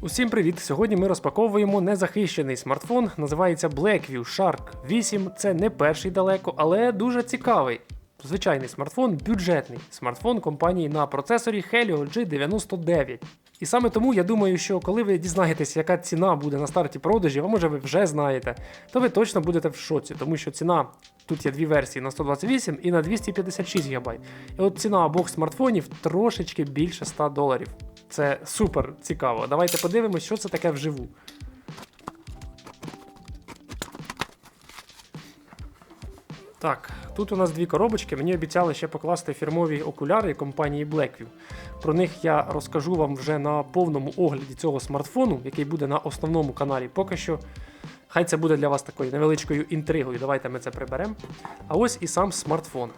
Усім привіт! Сьогодні ми розпаковуємо незахищений смартфон. Називається Blackview Shark 8. Це не перший далеко, але дуже цікавий. Звичайний смартфон, бюджетний смартфон компанії на процесорі Helio G99. І саме тому я думаю, що коли ви дізнаєтесь, яка ціна буде на старті продажів, а може ви вже знаєте, то ви точно будете в шоці, тому що ціна тут є дві версії на 128 і на 256 ГБ. І от ціна обох смартфонів трошечки більше 100 доларів. Це супер цікаво. Давайте подивимось, що це таке вживу. Так, тут у нас дві коробочки. Мені обіцяли ще покласти фірмові окуляри компанії Blackview. Про них я розкажу вам вже на повному огляді цього смартфону, який буде на основному каналі. Поки що. Хай це буде для вас такою невеличкою інтригою. Давайте ми це приберемо. А ось і сам смартфон.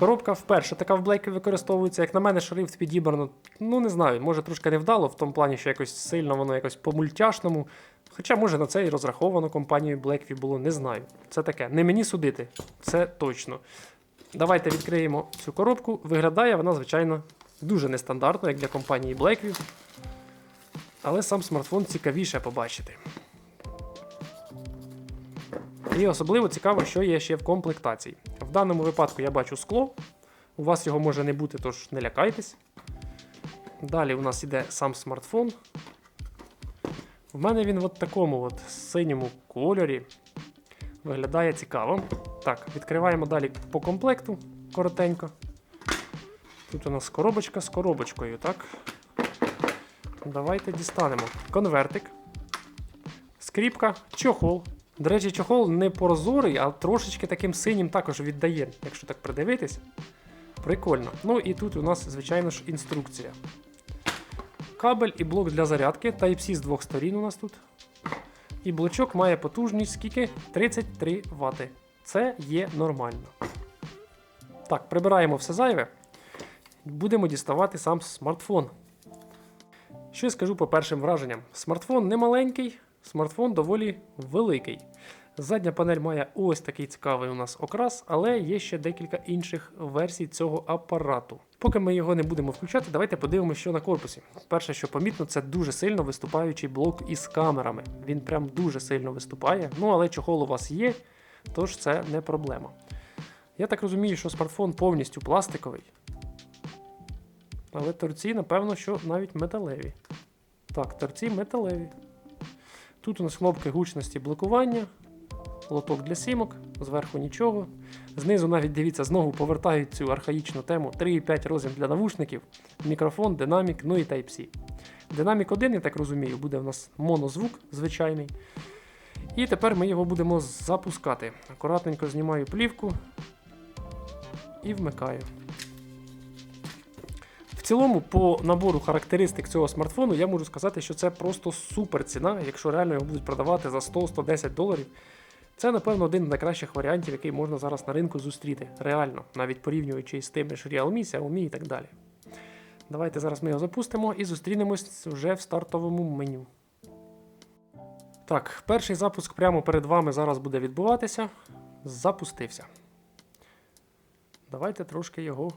Коробка вперше така в Blackview використовується. Як на мене, шрифт підібрано, ну не знаю, може трошки невдало, в тому плані, що якось сильно воно якось по мультяшному. Хоча, може, на це і розраховано компанією Blackview було, не знаю. Це таке. Не мені судити, це точно. Давайте відкриємо цю коробку. Виглядає вона, звичайно, дуже нестандартно, як для компанії Blackview. Але сам смартфон цікавіше побачити. І особливо цікаво, що є ще в комплектації. В даному випадку я бачу скло. У вас його може не бути, тож не лякайтесь. Далі у нас іде сам смартфон. В мене він в такому от синьому кольорі. Виглядає цікаво. Так, відкриваємо далі по комплекту коротенько. Тут у нас коробочка з коробочкою, так? Давайте дістанемо. Конвертик. Скріпка, чохол. До речі, чохол не прозорий, а трошечки таким синім також віддає, якщо так придивитись. Прикольно. Ну і тут у нас, звичайно ж, інструкція. Кабель і блок для зарядки. Type-C з двох сторін у нас тут. І блочок має потужність скільки? 33 Вт. Це є нормально. Так, прибираємо все зайве. Будемо діставати сам смартфон. Що я скажу по першим враженням? Смартфон не маленький, смартфон доволі великий. Задня панель має ось такий цікавий у нас окрас, але є ще декілька інших версій цього апарату. Поки ми його не будемо включати, давайте подивимося, що на корпусі. Перше, що помітно, це дуже сильно виступаючий блок із камерами. Він прям дуже сильно виступає. Ну але чохол у вас є, тож це не проблема. Я так розумію, що смартфон повністю пластиковий. Але торці, напевно, що навіть металеві. Так, торці металеві. Тут у нас кнопки гучності блокування, лоток для сімок, зверху нічого. Знизу навіть дивіться, знову повертають цю архаїчну тему 3,5 розмір для навушників, мікрофон, динамік, ну і Type-C. Динамік 1, я так розумію, буде в нас монозвук звичайний. І тепер ми його будемо запускати. Акуратненько знімаю плівку і вмикаю. Цілому, по набору характеристик цього смартфону, я можу сказати, що це просто супер ціна, якщо реально його будуть продавати за 100-110 доларів. Це, напевно, один з найкращих варіантів, який можна зараз на ринку зустріти. Реально, навіть порівнюючи з тими ж Realme, Xiaomi і так далі. Давайте зараз ми його запустимо і зустрінемось вже в стартовому меню. Так, перший запуск прямо перед вами зараз буде відбуватися. Запустився. Давайте трошки його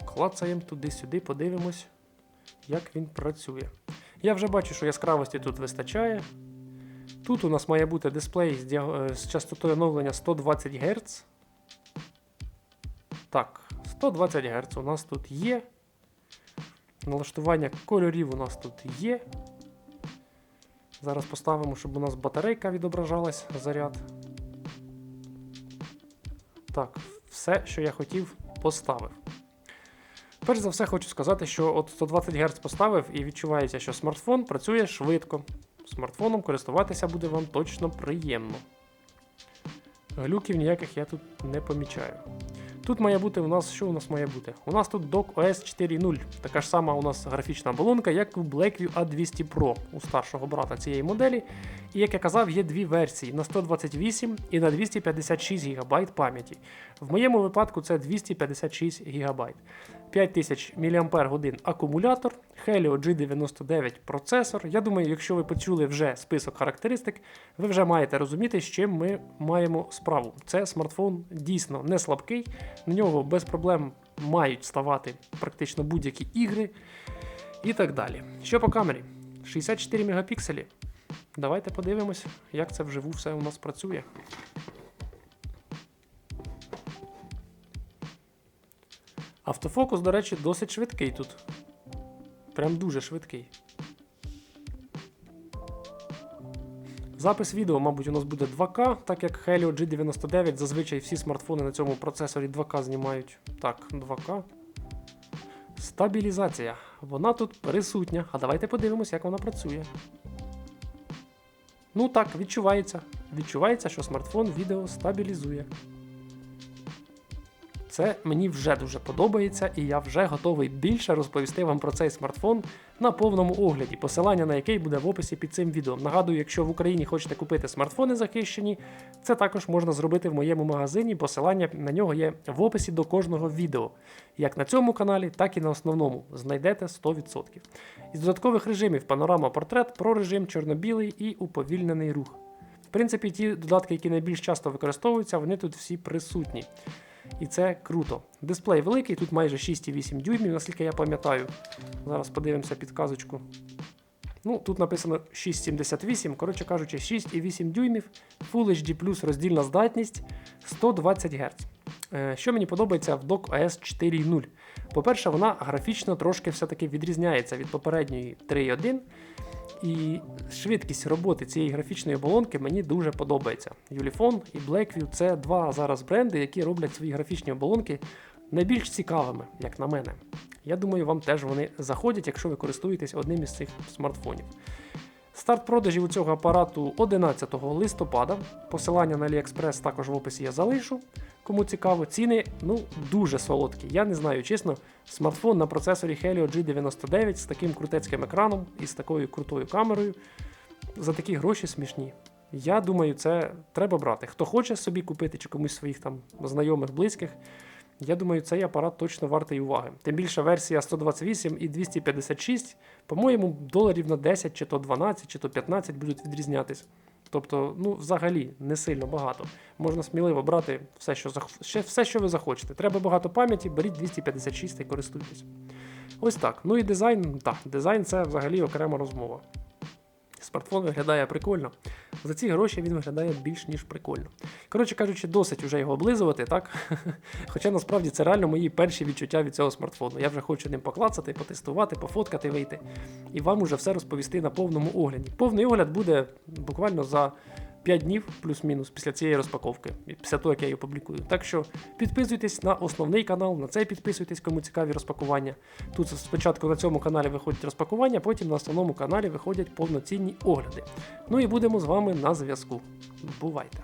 поклацаємо туди-сюди, подивимось, як він працює. Я вже бачу, що яскравості тут вистачає. Тут у нас має бути дисплей з, діаг... з частотою оновлення 120 Гц. Так, 120 Гц у нас тут є. Налаштування кольорів у нас тут є. Зараз поставимо, щоб у нас батарейка відображалась заряд. Так, все, що я хотів, поставив. Перш за все, хочу сказати, що от 120 Гц поставив і відчувається, що смартфон працює швидко. Смартфоном користуватися буде вам точно приємно. Глюків ніяких я тут не помічаю. Тут має бути у нас, що у нас має бути? У нас тут Dock OS 4.0. Така ж сама у нас графічна оболонка, як у Blackview A200 Pro у старшого брата цієї моделі. І як я казав, є дві версії на 128 і на 256 ГБ пам'яті. В моєму випадку це 256 ГБ. 5000 мАч акумулятор, Helio G99 процесор. Я думаю, якщо ви почули вже список характеристик, ви вже маєте розуміти, з чим ми маємо справу. Це смартфон дійсно не слабкий, на нього без проблем мають ставати практично будь-які ігри. І так далі. Що по камері? 64 мегапікселі. Давайте подивимось, як це вживу все у нас працює. Автофокус, до речі, досить швидкий тут. Прям дуже швидкий. Запис відео, мабуть, у нас буде 2К, так як Helio G99 зазвичай всі смартфони на цьому процесорі 2К знімають. Так, 2К. Стабілізація. Вона тут присутня. А давайте подивимось, як вона працює. Ну так, відчувається. Відчувається, що смартфон відео стабілізує. Це мені вже дуже подобається, і я вже готовий більше розповісти вам про цей смартфон на повному огляді, посилання на який буде в описі під цим відео. Нагадую, якщо в Україні хочете купити смартфони захищені, це також можна зробити в моєму магазині. Посилання на нього є в описі до кожного відео. Як на цьому каналі, так і на основному. Знайдете 100%. Із додаткових режимів панорама портрет, про режим чорно-білий і уповільнений рух. В принципі, ті додатки, які найбільш часто використовуються, вони тут всі присутні. І це круто. Дисплей великий, тут майже 6,8 дюймів, наскільки я пам'ятаю. Зараз подивимося підказочку. Ну, тут написано 6,78, коротше кажучи, 6,8 дюймів, Full HD роздільна здатність 120 Гц. Е, Що мені подобається в Dock OS 4.0. По-перше, вона графічно трошки все-таки відрізняється від попередньої 3.1. І швидкість роботи цієї графічної оболонки мені дуже подобається. Ulefone і Blackview це два зараз бренди, які роблять свої графічні оболонки найбільш цікавими, як на мене. Я думаю, вам теж вони заходять, якщо ви користуєтесь одним із цих смартфонів. Старт продажів у цього апарату 11 листопада. Посилання на AliExpress також в описі я залишу. Кому цікаво, ціни ну дуже солодкі. Я не знаю, чесно, смартфон на процесорі Helio G99 з таким крутецьким екраном і з такою крутою камерою за такі гроші смішні. Я думаю, це треба брати. Хто хоче собі купити чи комусь своїх там знайомих, близьких. Я думаю, цей апарат точно вартий уваги. Тим більше версія 128 і 256, по-моєму, доларів на 10, чи то 12, чи то 15 будуть відрізнятись. Тобто, ну, взагалі, не сильно багато. Можна сміливо брати все, що все, що ви захочете. Треба багато пам'яті, беріть 256 та користуйтесь. Ось так. Ну і дизайн, так, дизайн це взагалі окрема розмова. Смартфон виглядає прикольно. За ці гроші він виглядає більш ніж прикольно. Коротше кажучи, досить вже його облизувати, так? Хоча насправді це реально мої перші відчуття від цього смартфону. Я вже хочу ним поклацати, потестувати, пофоткати, вийти. І вам уже все розповісти на повному огляді. Повний огляд буде буквально за 5 днів, плюс-мінус, після цієї розпаковки, після того, як я її опублікую. Так що підписуйтесь на основний канал, на цей підписуйтесь, кому цікаві розпакування. Тут спочатку на цьому каналі виходять розпакування, потім на основному каналі виходять повноцінні огляди. Ну і будемо з вами на зв'язку. Бувайте!